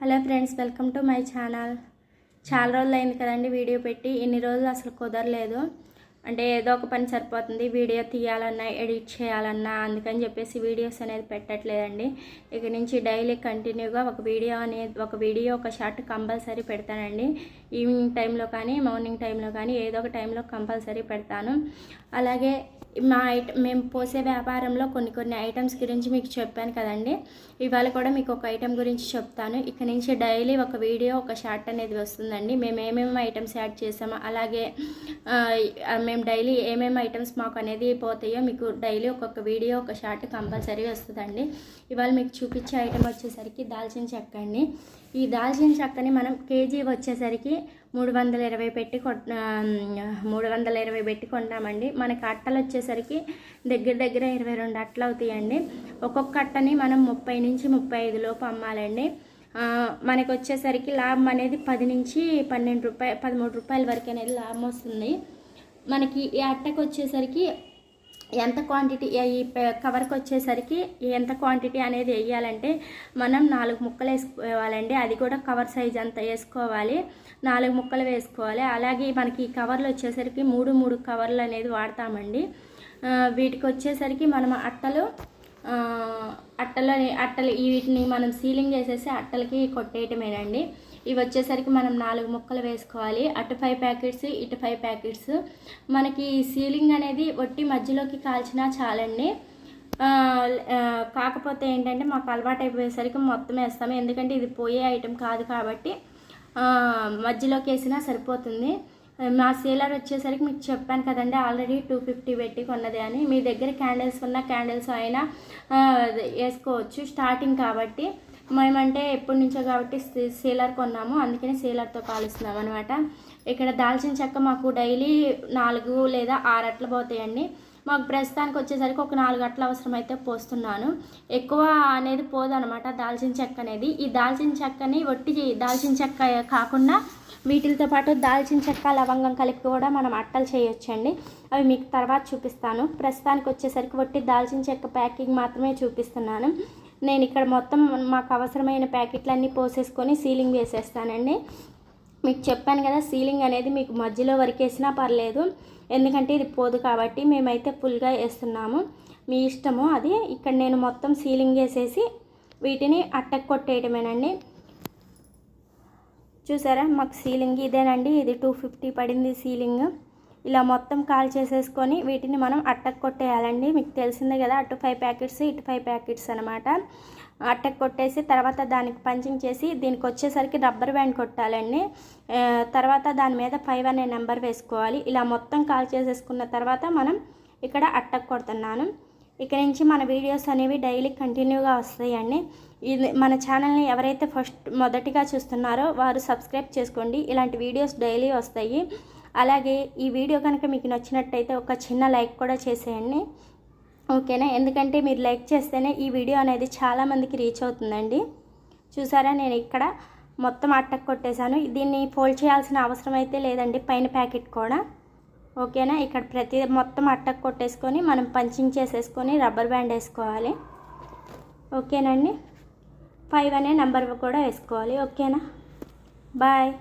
Hello friends welcome to my channel. చాలా రోజులు అయింది కదండి వీడియో పెట్టి ఇన్ని రోజులు అసలు కుదరలేదు. అంటే ఏదో ఒక పని సరిపోతుంది వీడియో తీయాలన్నా ఎడిట్ చేయాలన్నా అందుకని చెప్పేసి వీడియోస్ అనేది పెట్టట్లేదండి. ఇక నుంచి డైలీ కంటిన్యూగా ఒక వీడియో అనేది ఒక వీడియో ఒక షార్ట్ కంపల్సరీ పెడతానండి. ఈవినింగ్ టైంలో కానీ మార్నింగ్ టైంలో కానీ ఏదో ఒక టైంలో కంపల్సరీ పెడతాను. అలాగే మా ఐట మేము పోసే వ్యాపారంలో కొన్ని కొన్ని ఐటమ్స్ గురించి మీకు చెప్పాను కదండి. ఇవాళ కూడా మీకు ఒక ఐటమ్ గురించి చెప్తాను. ఇక నుంచి డైలీ ఒక వీడియో ఒక షార్ట్ అనేది వస్తుందండి. మేము ఏమేమి ఐటమ్స్ యాడ్ చేసామో అలాగే మేము డైలీ ఏమేమి ఐటమ్స్ మాకు అనేది పోతాయో మీకు డైలీ ఒక్కొక్క వీడియో ఒక షార్ట్ కంపల్సరీ వస్తుందండి. ఇవాళ మీకు చూపించే ఐటమ్ వచ్చేసరికి దాల్చిన చెక్క అండి. ఈ దాల్చిన చెక్కని మనం కేజీ వచ్చేసరికి మూడు వందల ఇరవై పెట్టి కొట్ మూడు వందల ఇరవై పెట్టి కొంటామండి మనకి అట్టలు వచ్చేసరికి దగ్గర దగ్గర ఇరవై రెండు అట్టలు అవుతాయండి. ఒక్కొక్క అట్టని మనం ముప్పై నుంచి ముప్పై ఐదు లోపు అమ్మాలండి. మనకు వచ్చేసరికి లాభం అనేది పది నుంచి పన్నెండు రూపాయలు పదమూడు రూపాయల వరకు అనేది లాభం వస్తుంది మనకి ఈ అట్టకు వచ్చేసరికి ఎంత క్వాంటిటీ ఈ కవర్కి వచ్చేసరికి ఎంత క్వాంటిటీ అనేది వేయాలంటే మనం నాలుగు ముక్కలు వేసుకోవాలండి. అది కూడా కవర్ సైజ్ అంత వేసుకోవాలి. నాలుగు ముక్కలు వేసుకోవాలి. అలాగే మనకి ఈ కవర్లు వచ్చేసరికి మూడు మూడు కవర్లు అనేది వాడతామండి. వీటికి వచ్చేసరికి మనం అట్టలు అట్టలు అట్టలని అట్టలు వీటిని మనం సీలింగ్ చేసేసి అట్టలకి కొట్టేయటమేనండి. ఇవి వచ్చేసరికి మనం నాలుగు ముక్కలు వేసుకోవాలి. అటు ఫైవ్ ప్యాకెట్స్ ఇటు ఫైవ్ ప్యాకెట్స్ మనకి సీలింగ్ అనేది ఒట్టి మధ్యలోకి కాల్చినా చాలండి. కాకపోతే ఏంటంటే మాకు అలవాటు అయిపోయేసరికి మొత్తం వేస్తాము. ఎందుకంటే ఇది పోయే ఐటెం కాదు కాబట్టి మధ్యలోకి వేసినా సరిపోతుంది. మా సీలర్ వచ్చేసరికి మీకు చెప్పాను కదండి ఆల్రెడీ టూ ఫిఫ్టీ పెట్టి కొన్నది అని. మీ దగ్గర క్యాండిల్స్ ఉన్న క్యాండిల్స్ అయినా వేసుకోవచ్చు. స్టార్టింగ్ కాబట్టి మేమంటే ఎప్పటి నుంచో కాబట్టి సీలర్ కొన్నాము. అందుకని సీలర్తో కాలుస్తున్నాం అనమాట ఇక్కడ దాల్చిన చెక్క మాకు డైలీ నాలుగు లేదా ఆరు అట్లు పోతాయండి. మాకు ప్రస్తుతానికి వచ్చేసరికి ఒక నాలుగు అట్ల అవసరమైతే పోస్తున్నాను. ఎక్కువ అనేది పోదనమాట దాల్చిన చెక్క అనేది. ఈ దాల్చిన చెక్కని ఒట్టి దాల్చిన చెక్క కాకుండా వీటితో పాటు దాల్చిన చెక్క లవంగం కలిపి కూడా మనం అట్టలు చేయొచ్చండి. అవి మీకు తర్వాత చూపిస్తాను. ప్రస్తుతానికి వచ్చేసరికి ఒట్టి దాల్చిన చెక్క ప్యాకింగ్ మాత్రమే చూపిస్తున్నాను. నేను ఇక్కడ మొత్తం మాకు అవసరమైన ప్యాకెట్లన్నీ పోసేసుకొని సీలింగ్ వేసేస్తానండి. మీకు చెప్పాను కదా సీలింగ్ అనేది మీకు మధ్యలో వరకు వేసినా పర్లేదు. ఎందుకంటే ఇది పోదు కాబట్టి మేమైతే ఫుల్గా వేస్తున్నాము. మీ ఇష్టము అది. ఇక్కడ నేను మొత్తం సీలింగ్ వేసేసి వీటిని అట్టకు కొట్టేయటమేనండి. చూసారా? మాకు సీలింగ్ ఇదేనండి. ఇది టూ ఫిఫ్టీ పడింది సీలింగ్. ఇలా మొత్తం కాల్ చేసేసుకొని వీటిని మనం అట్టకు కొట్టేయాలండి. మీకు తెలిసిందే కదా అటు ఫైవ్ ప్యాకెట్స్ ఇటు ఫైవ్ ప్యాకెట్స్ అనమాట అట్టకు కొట్టేసి తర్వాత దానికి పంచింగ్ చేసి దీనికి వచ్చేసరికి రబ్బర్ బ్యాండ్ కొట్టాలండి. తర్వాత దాని మీద ఫైవ్ అనే నెంబర్ వేసుకోవాలి. ఇలా మొత్తం కాల్ చేసేసుకున్న తర్వాత మనం ఇక్కడ అట్టకు కొడుతున్నాను. ఇక నుంచి మన వీడియోస్ అనేవి డైలీ కంటిన్యూగా వస్తాయండి. ఇది మన ఛానల్ని ఎవరైతే ఫస్ట్ మొదటిగా చూస్తున్నారో వారు సబ్స్క్రైబ్ చేసుకోండి. ఇలాంటి వీడియోస్ డైలీ వస్తాయి. అలాగే ఈ వీడియో కనుక మీకు నచ్చినట్టయితే ఒక చిన్న లైక్ కూడా చేసేయండి. ఓకేనా? ఎందుకంటే మీరు లైక్ చేస్తేనే ఈ వీడియో అనేది చాలామందికి రీచ్ అవుతుందండి. చూసారా? నేను ఇక్కడ మొత్తం అట్టకు కొట్టేశాను. దీన్ని ఫోల్డ్ చేయాల్సిన అవసరం అయితే లేదండి. పైన ప్యాకెట్ కూడా. ఓకేనా? ఇక్కడ ప్రతి మొత్తం అట్టకు కొట్టేసుకొని మనం పంచింగ్ చేసేసుకొని రబ్బర్ బ్యాండ్ వేసుకోవాలి. ఓకేనండి? ఫైవ్ అనే నెంబర్ కూడా వేసుకోవాలి. ఓకేనా? బాయ్.